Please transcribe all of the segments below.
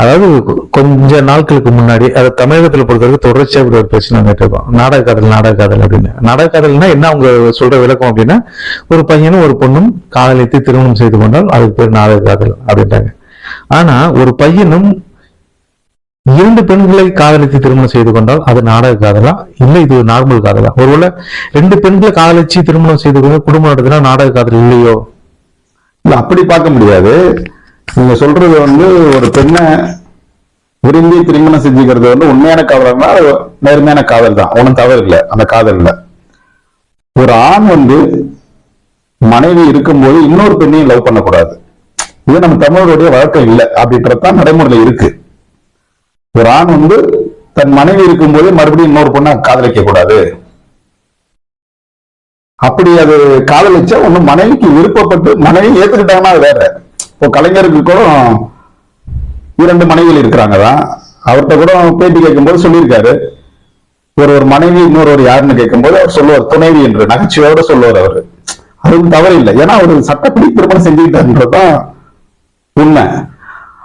அதாவது கொஞ்ச நாட்களுக்கு முன்னாடி அதை தமிழகத்துல பொறுத்தவரைக்கும் தொடர்ச்சியாக இப்படி ஒரு பிரச்சனை வந்துட்டு நாடக காதல் நாடக காதல் அப்படின்னு. நாடக காதல்னா என்ன? அவங்க சொல்ற விளக்கம் அப்படின்னா ஒரு பையனும் ஒரு பொண்ணும் காதலித்து திருமணம் செய்து கொண்டால் அதுக்கு பேர் நாடக காதல் அப்படின்ட்டாங்க ஆனா ஒரு பையனும் இரண்டு பெண்களை காதலித்து திருமணம் செய்து கொண்டால் அது நாடக காதலா இல்ல இது நார்மல் காதலா ஒருவேளை ரெண்டு பெண்களை காதலிச்சு திருமணம் செய்து கொண்டு குடும்பம் நடத்தினா நாடக காதல் இல்லையோ? இல்ல அப்படி பார்க்க முடியாது. நீங்க சொல்றது வந்து ஒரு பெண்ணை விரும்பி திருமணம் செஞ்சுக்கிறது வந்து உண்மையான காதல்னா நேர்மையான காதல் தான். ஒன்றும் தவறு இல்லை. அந்த காதல்ல ஒரு ஆண் வந்து மனைவி இருக்கும்போது இன்னொரு பெண்ணையும் லவ் பண்ணக்கூடாது. இது நம்ம தமிழருடைய வழக்கம் இல்லை. அப்படின்றதான் நடைமுறையில இருக்கு. ஒரு ஆண் வந்து தன் மனைவி இருக்கும்போது மறுபடியும் இன்னொரு பொண்ணை காதலிக்க கூடாது. அப்படி அது காதலிச்சா ஒண்ணு மனைவிக்கு விருப்பப்பட்டு மனைவி ஏத்துக்கிட்டாங்கன்னா அது வேற. இப்போ கலைஞருக்கு கூட இரண்டு மனைவிகள் இருக்கிறாங்க தான் அவர்கிட்ட கூட பேட்டி கேட்கும்போது சொல்லியிருக்காரு. ஒரு ஒரு மனைவி இன்னொரு யாருன்னு கேட்கும்போது அவர் சொல்லுவார் துணைவி என்று. நகைச்சுவையோட சொல்லுவார் அவர். அதுவும் தவறு இல்லை ஏன்னா அவர் சட்டப்படி திருமணம் செஞ்சுக்கிட்டாருன்றதுதான் உண்மை.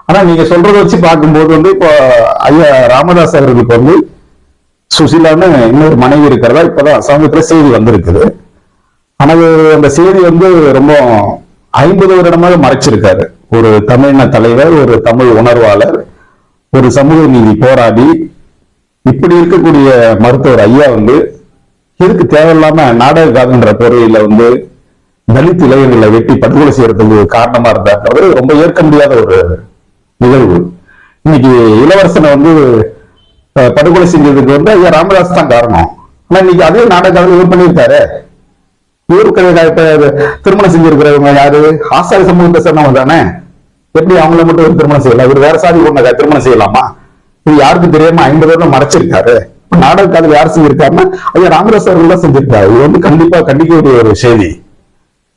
ஆனா நீங்க சொல்றதை வச்சு பார்க்கும்போது வந்து இப்போ ஐயா ராமதாஸ் அவர்களுக்கு வந்து சுசிலான்னு இன்னொரு மனைவி இருக்கிறதா? இப்பதான் சமீபத்தில் செய்தி வந்திருக்குது. ஆனா அந்த செய்தி வந்து ரொம்ப ஐம்பது வருடமாக மறைச்சிருக்காரு. ஒரு தமிழின தலைவர் ஒரு தமிழ் உணர்வாளர் ஒரு சமூக நீதி போராடி இப்படி இருக்கக்கூடிய மருத்துவர் ஐயா வந்து எதுக்கு தேவையில்லாம நாடக காதுன்ற பொருளில வந்து தலித் இளைஞர்களை வெட்டி படுகொலை செய்யறதுக்கு காரணமா இருந்தாங்கிறது ரொம்ப ஏற்க முடியாத ஒரு நிகழ்வு. இன்னைக்கு இளவரசனை வந்து படுகொலை செஞ்சதுக்கு வந்து ஐயா ராமதாஸ் தான் காரணம். ஆனா இன்னைக்கு அதே நாடகம் இது பண்ணியிருக்காரு. இவருக்கு இப்ப திருமணம் செஞ்சிருக்கிறவங்க யாரு? ஆசாரி சமூகத்தை சேர்ந்தவங்க தானே? எப்படி அவங்கள மட்டும் ஒரு திருமணம் செய்யலாம்? இவர் வேற சாதி ஒண்ணு திருமணம் செய்யலாமா? இது யாருக்கு தெரியாம ஐம்பது வருடம் மறைச்சிருக்காரு. இப்ப நாடக காதல் யார் செஞ்சிருக்காருன்னா ஐயா ராமதாஸ் அவர்கள் தான் செஞ்சிருக்காரு. இது வந்து கண்டிப்பா கண்டிக்க வேண்டிய ஒரு செய்தி.